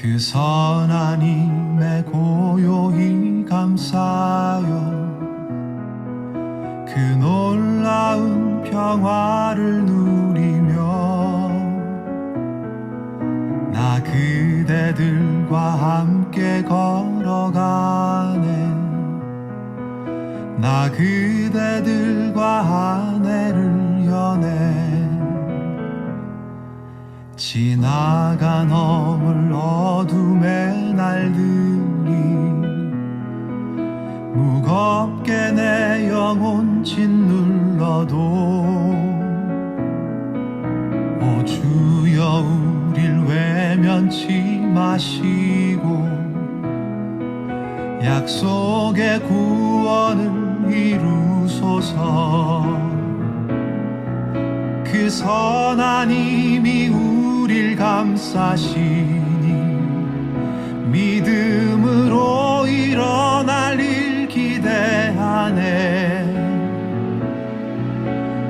그 선하님의 고요히 감사여 그 놀라운 평화를 누리며 나 그대들과 함께 걸어가네. 나 그대들과 아내를 연해 지나간 어물 어둠의 날들이 무겁게 내 영혼 짓눌러도 오 주여 우릴 외면치 마시고 약속의 구원을 이루소서. 그 선한 힘이 우 릴 감싸시니 믿음으로 일어날 일 기대하네.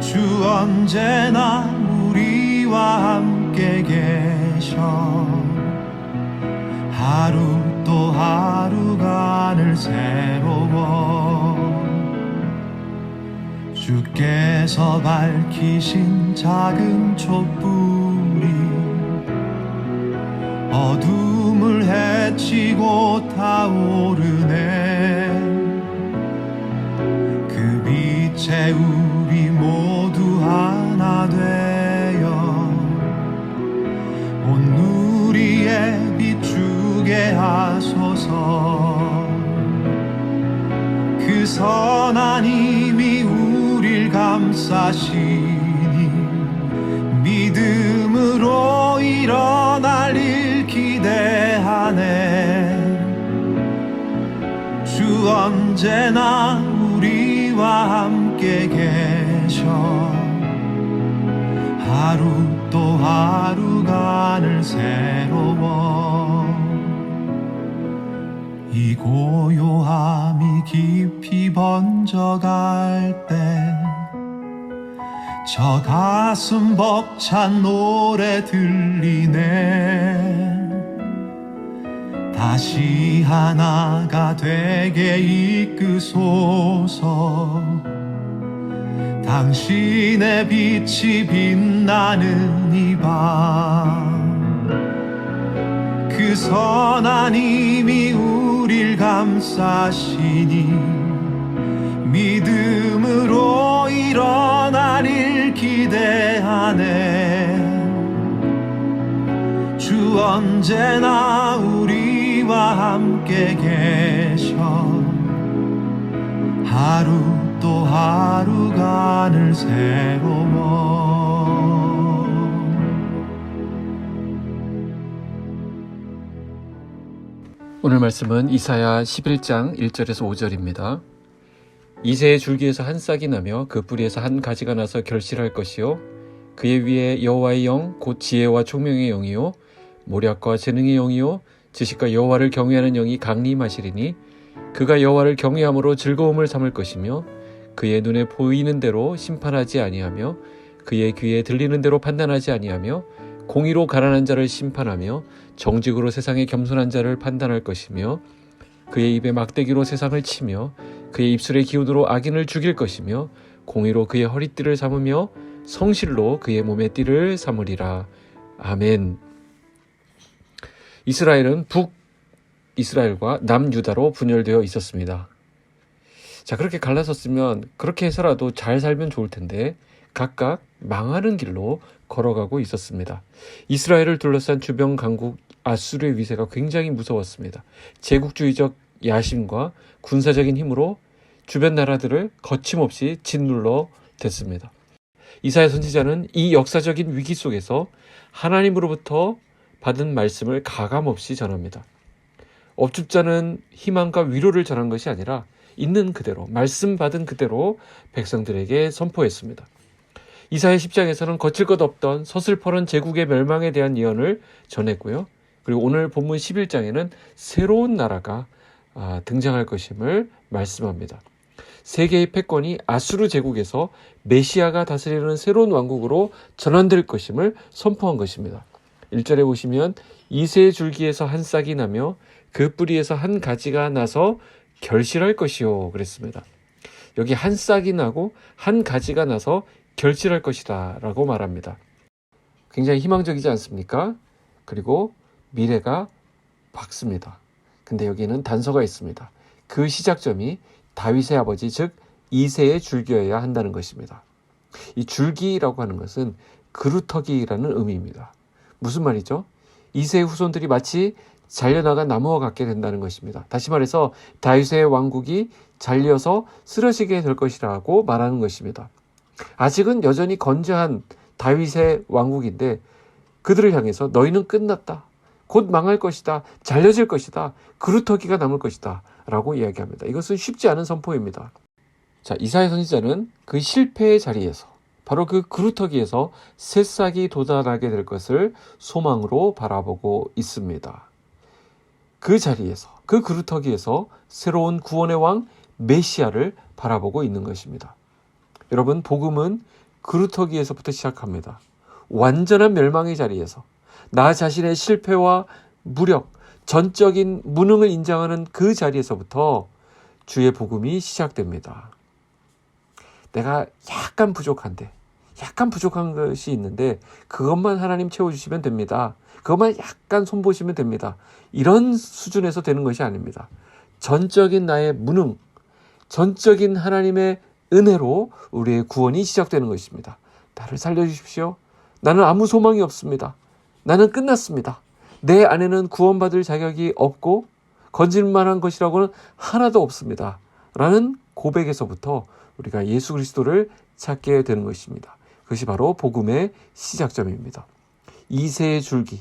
주 언제나 우리와 함께 계셔. 하루 또 하루가 늘 새로워. 주께서 밝히신 작은 촛불이 어둠을 헤치고 타오르네. 그 빛에 우리 모두 하나 되어 온 누리에 비추게 하소서. 그 선한 힘이 우릴 감싸시 언제나 우리와 함께 계셔. 하루 또 하루가 늘 새로워. 이 고요함이 깊이 번져갈 때 저 가슴 벅찬 노래 들리네 다시 하나가 되게 이끄소서. 당신의 빛이 빛나는 이밤그 선한 힘이 우릴 감싸시니 믿음으로 일어날 일 기대하네. 주 언제나 우 리와 함께 계셔. 하루 또 하루가 늘 새로워 오늘 말씀은 이사야 11장 1절에서 5절입니다. 이새의 줄기에서 한 싹이 나며 그 뿌리에서 한 가지가 나서 결실할 것이요. 그의 위에 여호와의 영 곧 지혜와 총명의 영이요. 모략과 재능의 영이요 지식과 여호와를 경외하는 영이 강림하시리니 그가 여호와를 경외함으로 즐거움을 삼을 것이며 그의 눈에 보이는 대로 심판하지 아니하며 그의 귀에 들리는 대로 판단하지 아니하며 공의로 가난한 자를 심판하며 정직으로 세상의 겸손한 자를 판단할 것이며 그의 입에 막대기로 세상을 치며 그의 입술의 기운으로 악인을 죽일 것이며 공의로 그의 허리띠를 삼으며 성실로 그의 몸의 띠를 삼으리라. 아멘. 이스라엘은 북 이스라엘과 남 유다로 분열되어 있었습니다. 자, 그렇게 갈라섰으면 그렇게 해서라도 잘 살면 좋을 텐데 각각 망하는 길로 걸어가고 있었습니다. 이스라엘을 둘러싼 주변 강국 아수르의 위세가 굉장히 무서웠습니다. 제국주의적 야심과 군사적인 힘으로 주변 나라들을 거침없이 짓눌러 댔습니다. 이사야 선지자는 이 역사적인 위기 속에서 하나님으로부터 받은 말씀을 가감없이 전합니다. 업줍자는 희망과 위로를 전한 것이 아니라 있는 그대로 말씀 받은 그대로 백성들에게 선포했습니다. 이사야 10장에서는 거칠 것 없던 서슬퍼런 제국의 멸망에 대한 예언을 전했고요. 그리고 오늘 본문 11장에는 새로운 나라가 아, 등장할 것임을 말씀합니다. 세계의 패권이 아수르 제국에서 메시아가 다스리는 새로운 왕국으로 전환될 것임을 선포한 것입니다. 1절에 보시면 이세 줄기에서 한 싹이 나며 그 뿌리에서 한 가지가 나서 결실할 것이요 그랬습니다. 여기 한 싹이 나고 한 가지가 나서 결실할 것이다 라고 말합니다. 굉장히 희망적이지 않습니까? 그리고 미래가 밝습니다. 근데 여기는 단서가 있습니다. 그 시작점이 다윗의 아버지 즉 이세의 줄기여야 한다는 것입니다. 이 줄기라고 하는 것은 그루터기라는 의미입니다. 무슨 말이죠? 이세의 후손들이 마치 잘려나간 나무와 같게 된다는 것입니다. 다시 말해서 다윗의 왕국이 잘려서 쓰러지게 될 것이라고 말하는 것입니다. 아직은 여전히 건재한 다윗의 왕국인데 그들을 향해서 너희는 끝났다. 곧 망할 것이다. 잘려질 것이다. 그루터기가 남을 것이다. 라고 이야기합니다. 이것은 쉽지 않은 선포입니다. 자, 이사야 선지자는 그 실패의 자리에서 바로 그 그루터기에서 새싹이 도달하게 될 것을 소망으로 바라보고 있습니다. 그 자리에서 그 그루터기에서 새로운 구원의 왕 메시아를 바라보고 있는 것입니다. 여러분 복음은 그루터기에서부터 시작합니다. 완전한 멸망의 자리에서 나 자신의 실패와 무력, 전적인 무능을 인정하는 그 자리에서부터 주의 복음이 시작됩니다. 내가 약간 부족한데, 약간 부족한 것이 있는데, 그것만 하나님 채워주시면 됩니다. 그것만 약간 손보시면 됩니다. 이런 수준에서 되는 것이 아닙니다. 전적인 나의 무능, 전적인 하나님의 은혜로 우리의 구원이 시작되는 것입니다. 나를 살려주십시오. 나는 아무 소망이 없습니다. 나는 끝났습니다. 내 안에는 구원받을 자격이 없고 건질 만한 것이라고는 하나도 없습니다. 라는 고백에서부터 우리가 예수 그리스도를 찾게 되는 것입니다. 그것이 바로 복음의 시작점입니다. 이세의 줄기,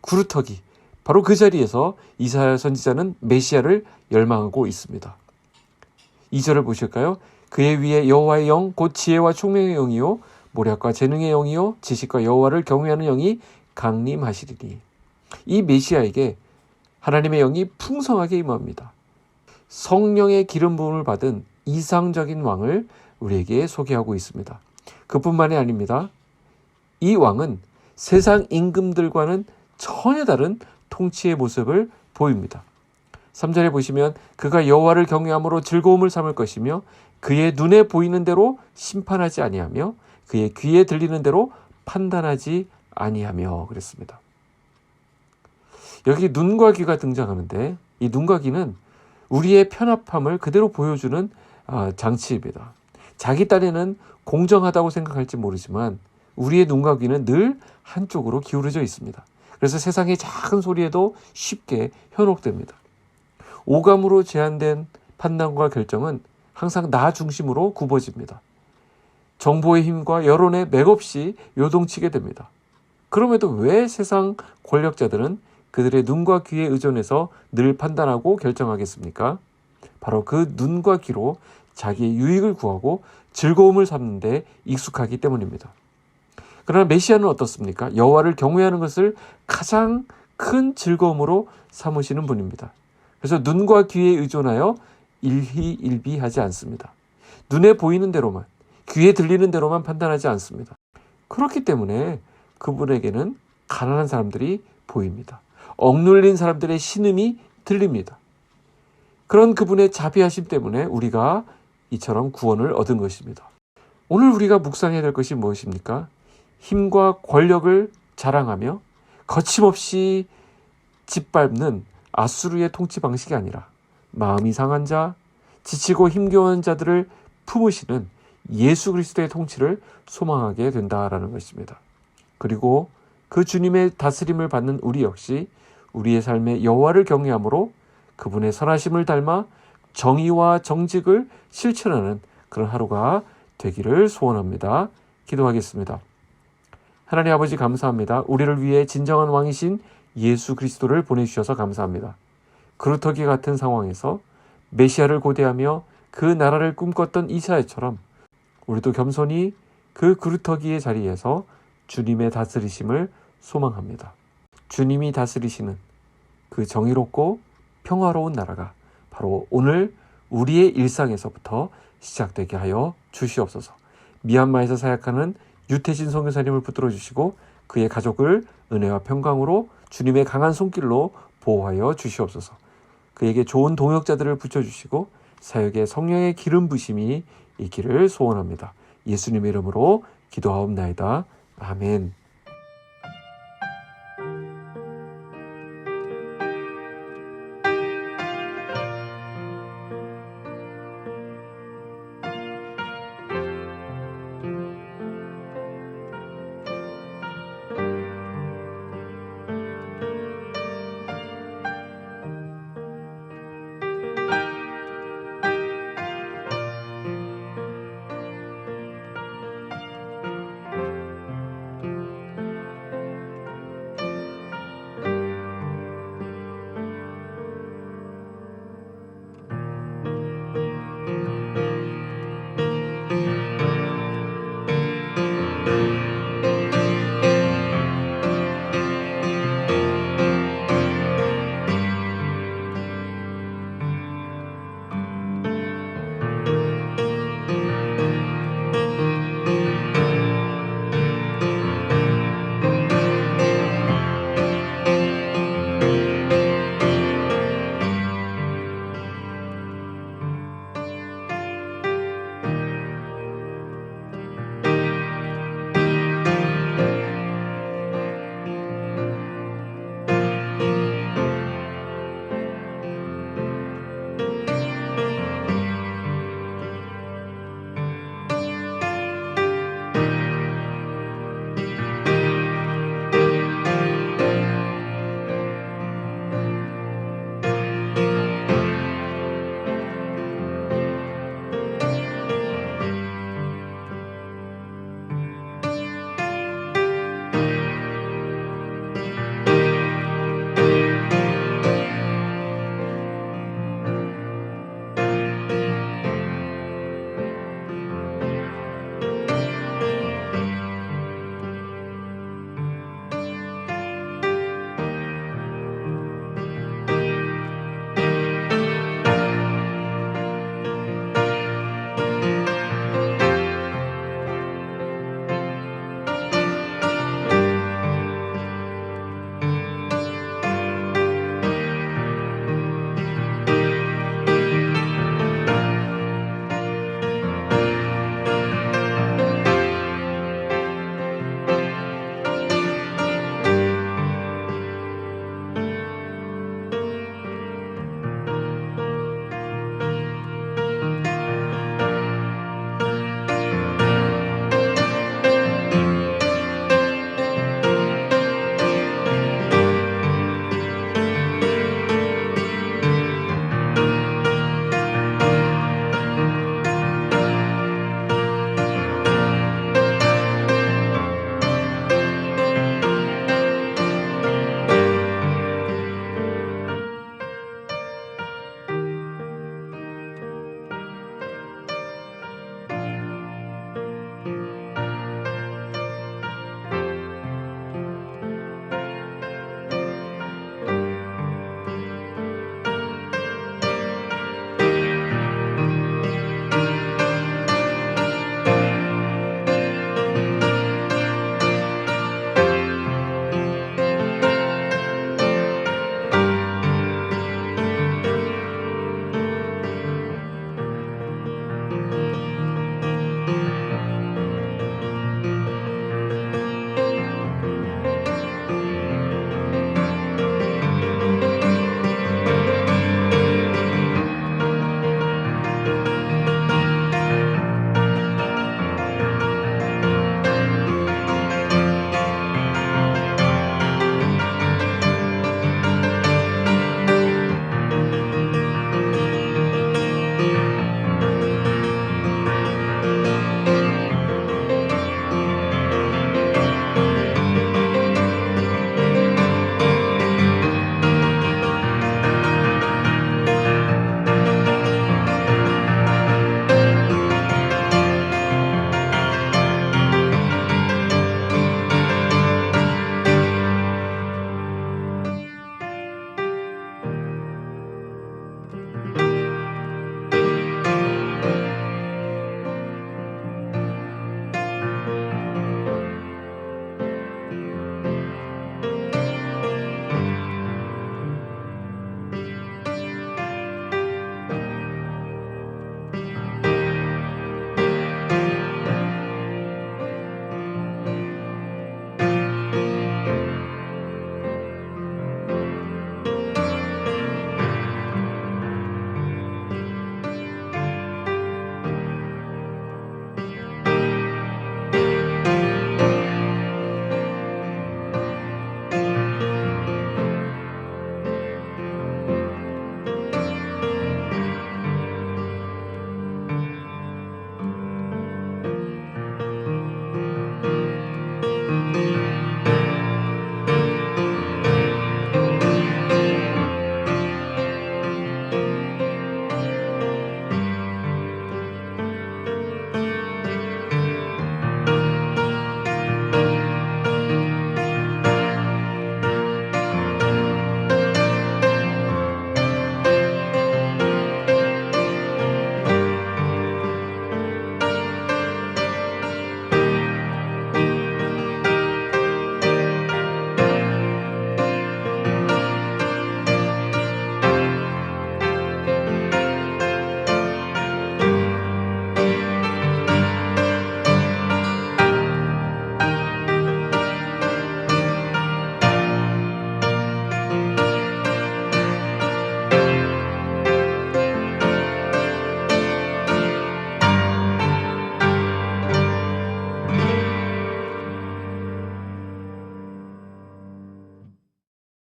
구루터기, 바로 그 자리에서 이사야 선지자는 메시아를 열망하고 있습니다. 2절을 보실까요? 그의 위에 여호와의 영, 곧 지혜와 총명의 영이요, 모략과 재능의 영이요, 지식과 여호와를 경외하는 영이 강림하시리니. 이 메시아에게 하나님의 영이 풍성하게 임합니다. 성령의 기름 부음을 받은 이상적인 왕을 우리에게 소개하고 있습니다. 그뿐만이 아닙니다. 이 왕은 세상 임금들과는 전혀 다른 통치의 모습을 보입니다. 3절에 보시면 그가 여호와를 경외함으로 즐거움을 삼을 것이며 그의 눈에 보이는 대로 심판하지 아니하며 그의 귀에 들리는 대로 판단하지 아니하며 그랬습니다. 여기 눈과 귀가 등장하는데 이 눈과 귀는 우리의 편합함을 그대로 보여주는 아, 장치입니다. 자기 딴에는 공정하다고 생각할지 모르지만 우리의 눈과 귀는 늘 한쪽으로 기울어져 있습니다. 그래서 세상의 작은 소리에도 쉽게 현혹됩니다. 오감으로 제한된 판단과 결정은 항상 나 중심으로 굽어집니다. 정보의 힘과 여론에 맥없이 요동치게 됩니다. 그럼에도 왜 세상 권력자들은 그들의 눈과 귀에 의존해서 늘 판단하고 결정하겠습니까? 바로 그 눈과 귀로 자기의 유익을 구하고 즐거움을 삼는데 익숙하기 때문입니다. 그러나 메시아는 어떻습니까? 여호와를 경외하는 것을 가장 큰 즐거움으로 삼으시는 분입니다. 그래서 눈과 귀에 의존하여 일희일비하지 않습니다. 눈에 보이는 대로만, 귀에 들리는 대로만 판단하지 않습니다. 그렇기 때문에 그분에게는 가난한 사람들이 보입니다. 억눌린 사람들의 신음이 들립니다. 그런 그분의 자비하심 때문에 우리가 이처럼 구원을 얻은 것입니다. 오늘 우리가 묵상해야 될 것이 무엇입니까? 힘과 권력을 자랑하며 거침없이 짓밟는 아수르의 통치 방식이 아니라 마음이 상한 자, 지치고 힘겨운 자들을 품으시는 예수 그리스도의 통치를 소망하게 된다라는 것입니다. 그리고 그 주님의 다스림을 받는 우리 역시 우리의 삶의 여호와를 경외함으로 그분의 선하심을 닮아 정의와 정직을 실천하는 그런 하루가 되기를 소원합니다. 기도하겠습니다. 하나님 아버지 감사합니다. 우리를 위해 진정한 왕이신 예수 그리스도를 보내주셔서 감사합니다. 그루터기 같은 상황에서 메시아를 고대하며 그 나라를 꿈꿨던 이사야처럼 우리도 겸손히 그 그루터기의 자리에서 주님의 다스리심을 소망합니다. 주님이 다스리시는 그 정의롭고 평화로운 나라가 바로 오늘 우리의 일상에서부터 시작되게 하여 주시옵소서. 미얀마에서 사역하는 유태진 선교사님을 붙들어 주시고 그의 가족을 은혜와 평강으로 주님의 강한 손길로 보호하여 주시옵소서. 그에게 좋은 동역자들을 붙여 주시고 사역에 성령의 기름 부심이 있기를 소원합니다. 예수님의 이름으로 기도하옵나이다. 아멘.